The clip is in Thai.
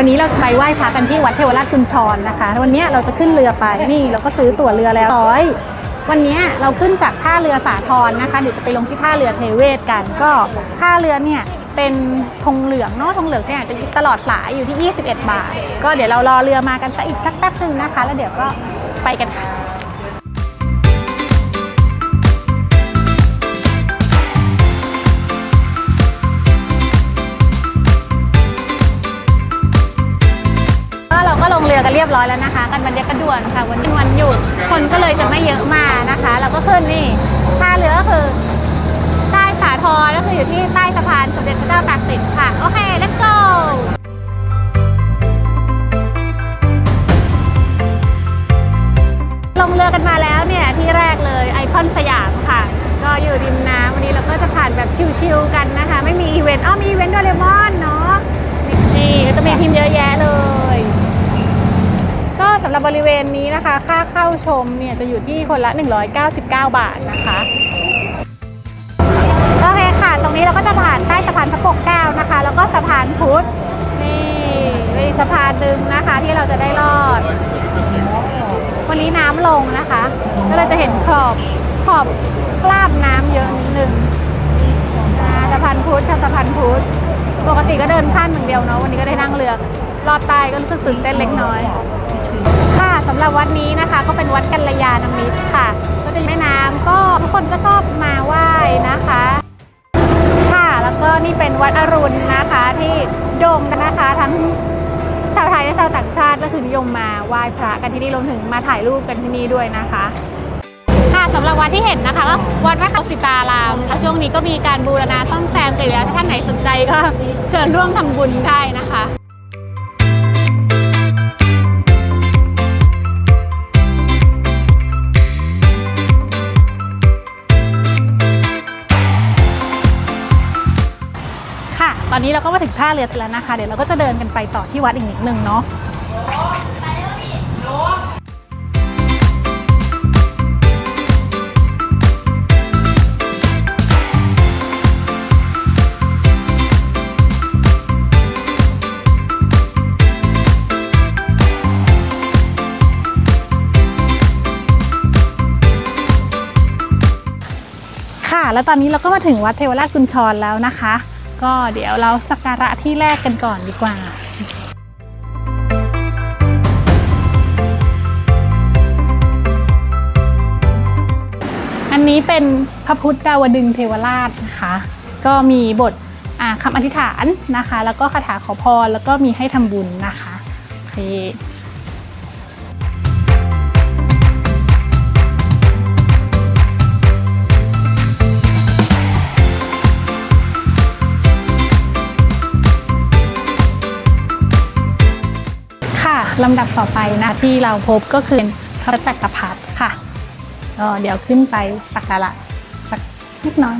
วันนี้เราจะไปไหว้พระกันที่วัดเทวราชกุญชรนะคะวันนี้เราจะขึ้นเรือไปนี่เราก็ซื้อตั๋วเรือแล้วร้อยวันนี้เราขึ้นจากท่าเรือสาทรนะคะเดี๋ยวจะไปลงที่ท่าเรือเทเวศกัน ก็ท่าเรือเนี่ยเป็นธงเหลืองเนาะธงเหลืองเนี่ยจะตลอดสายอยู่ที่ 21 บาท ก็เดี๋ยวเรารอเรือมากันสักอีกสักแป๊บหนึงนะคะ แล้วเดี๋ยวก็ไปกันค่ะ ยบร้อยแล้วนะคะกันบรรยากาศด่วนค่ะ วันนี้วันหยุดคนก็เลยจะไม่เยอะมากนะคะเราก็ขึ้นนี่ท่าเรือก็คือใต้สาทรก็คืออยู่ที่ใต้สะพานสมเด็จพระเจ้าตากสินค่ะ โอเค let's go ลงเรือกันมาแล้วเนี่ยที่แรกเลยไอคอนสยามค่ะ ก็อยู่ริมน้ำวันนี้เราก็จะผ่านแบบชิลๆกันนะคะ ไม่มีอีเวนต์อ้อมีอีเวนต์โดเรมอนเนาะนี่ก็จะมีทีมเยอะแยะเลย บริเวณนี้นะคะ ค่าเข้าชมเนี่ยจะอยู่ที่คนละ 199 บาทนะคะ โอเคค่ะ ตรงนี้เราก็จะผ่านใต้สะพานพระปกเกล้านะคะ แล้วก็สะพานพุทธนี่เป็นอีสะพานหนึ่งนะคะที่เราจะได้รอด วันนี้น้ำลงนะคะก็เลยจะเห็นขอบขอบคราบน้ำเยอะนิดนึงสะพานพุทธค่ะสะพานพุทธปกติก็เดินข้ามอย่างเดียวเนาะวันนี้ก็ได้นั่งเรือลอดใต้ก็รู้สึกตื่นเต้นเล็กน้อย หรับวัดนี้นะคะ ก็เป็นวัดกัลยาณมิตรค่ะ ก็จะแม่น้ำก็ทุกคนก็ชอบมาไหว้นะคะ ค่ะ แล้วก็นี่เป็นวัดอรุณนะคะที่โด่งนะคะ ทั้งชาวไทยและชาวต่างชาติก็คือนิยมมาไหว้พระกันที่นี่รวมถึงมาถ่ายรูปกันที่นี่ด้วยนะคะค่ะสำหรับวัดที่เห็นนะคะก็วัดพระเขาสิตารามค่ะช่วงนี้ก็มีการบูรณะซ่อมแซมกันอยู่แล้วถ้าท่านไหนสนใจก็เชิญร่วมทำบุญได้นะคะ ตอนนี้เราก็มาถึงท่าเรือแล้วนะคะ เดี๋ยวเราก็จะเดินกันไปต่อที่วัดอีกนิดนึงเนาะค่ะแล้วตอนนี้เราก็มาถึงวัดเทวราชกุญชรแล้วนะคะ ก็เดี๋ยวเราสักการะที่แรกกันก่อนดีกว่าอันนี้เป็นพระพุทธดาวดึงเทวราชนะคะ ก็มีบทคำอธิษฐานนะคะ แล้วก็คาถาขอพรแล้วก็มีให้ทำบุญนะคะโอเค ลำดับต่อไปนะที่เราพบก็คือพระจักรพรรดิค่ะเดี๋ยวขึ้นไปสักการะสักนิดน้อย